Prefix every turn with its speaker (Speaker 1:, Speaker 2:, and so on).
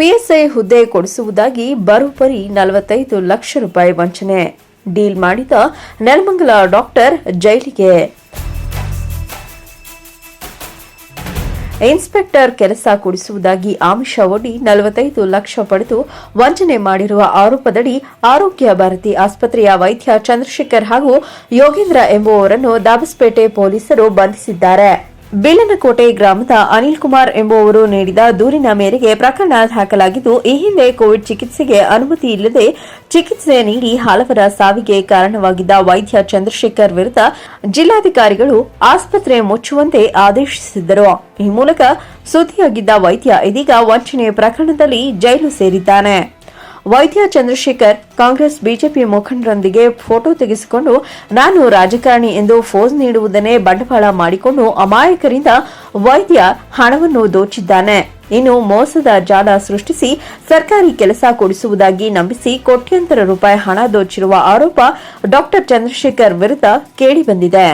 Speaker 1: PSI ಹುದ್ದೆ ಕೊಡಿಸುವುದಾಗಿ ಬರೋಬ್ಬರಿ ನಲವತ್ತೈದು ಲಕ್ಷ ರೂಪಾಯಿ ವಂಚನೆ. ಡೀಲ್ ಮಾಡಿದ ನೆಲಮಂಗಲ ಡಾಕ್ಟರ್ ಜೈಲಿಗೆ. ಇನ್ಸ್ಪೆಕ್ಟರ್ ಕೆಲಸ ಕೊಡಿಸುವುದಾಗಿ ಆಮಿಷ ಒಡ್ಡಿ ನಲವತ್ತೈದು ಲಕ್ಷ ಪಡೆದು ವಂಚನೆ ಮಾಡಿರುವ ಆರೋಪದಡಿ ಆರೋಗ್ಯ ಭಾರತಿ ಆಸ್ಪತ್ರೆಯ ವೈದ್ಯ ಚಂದ್ರಶೇಖರ್ ಹಾಗೂ ಯೋಗೇಂದ್ರ ಎಂಬುವವರನ್ನು ದಾಬಸ್ಪೇಟೆ ಪೊಲೀಸರು ಬಂಧಿಸಿದ್ದಾರೆ. ಬಿಲ್ಲನಕೋಟೆ ಗ್ರಾಮದ ಅನಿಲ್ ಕುಮಾರ್ ಎಂಬುವವರು ನೀಡಿದ ದೂರಿನ ಮೇರೆಗೆ ಪ್ರಕರಣ ದಾಖಲಾಗಿದ್ದು, ಈ ಹಿಂದೆ ಕೋವಿಡ್ ಚಿಕಿತ್ಸೆಗೆ ಅನುಮತಿ ಇಲ್ಲದೆ ಚಿಕಿತ್ಸೆ ನೀಡಿ ಹಲವರ ಸಾವಿಗೆ ಕಾರಣವಾಗಿದ್ದ ವೈದ್ಯ ಚಂದ್ರಶೇಖರ್ ವಿರುದ್ಧ ಜಿಲ್ಲಾಧಿಕಾರಿಗಳು ಆಸ್ಪತ್ರೆ ಮುಚ್ಚುವಂತೆ ಆದೇಶಿಸಿದ್ದರು. ಈ ಮೂಲಕ ಸುದ್ದಿಯಾಗಿದ್ದ ವೈದ್ಯ ಇದೀಗ ವಂಚನೆ ಪ್ರಕರಣದಲ್ಲಿ ಜೈಲು ಸೇರಿದ್ದಾನೆ. ವೈದ್ಯ ಚಂದ್ರಶೇಖರ್, ಕಾಂಗ್ರೆಸ್, ಬಿಜೆಪಿ ಮುಖಂಡರೊಂದಿಗೆ ಫೋಟೋ ತೆಗೆಸಿಕೊಂಡು, ನಾನು ರಾಜಕಾರಣಿ ಎಂದು ಫೋಸ್ ನೀಡುವುದನ್ನೇ ಬಂಡವಾಳ ಮಾಡಿಕೊಂಡು ಅಮಾಯಕರಿಂದ ವೈದ್ಯ ಹಣವನ್ನು ದೋಚಿದ್ದಾನೆ. ಇನ್ನು ಮೋಸದ ಜಾಲ ಸೃಷ್ಟಿಸಿ ಸರ್ಕಾರಿ ಕೆಲಸ ಕೊಡಿಸುವುದಾಗಿ ನಂಬಿಸಿ ಕೋಟ್ಯಂತರ ರೂಪಾಯಿ ಹಣ ದೋಚಿರುವ ಆರೋಪ ಡಾಕ್ಟರ್ ಚಂದ್ರಶೇಖರ್ ವಿರುದ್ಧ ಕೇಳಿಬಂದಿದೆ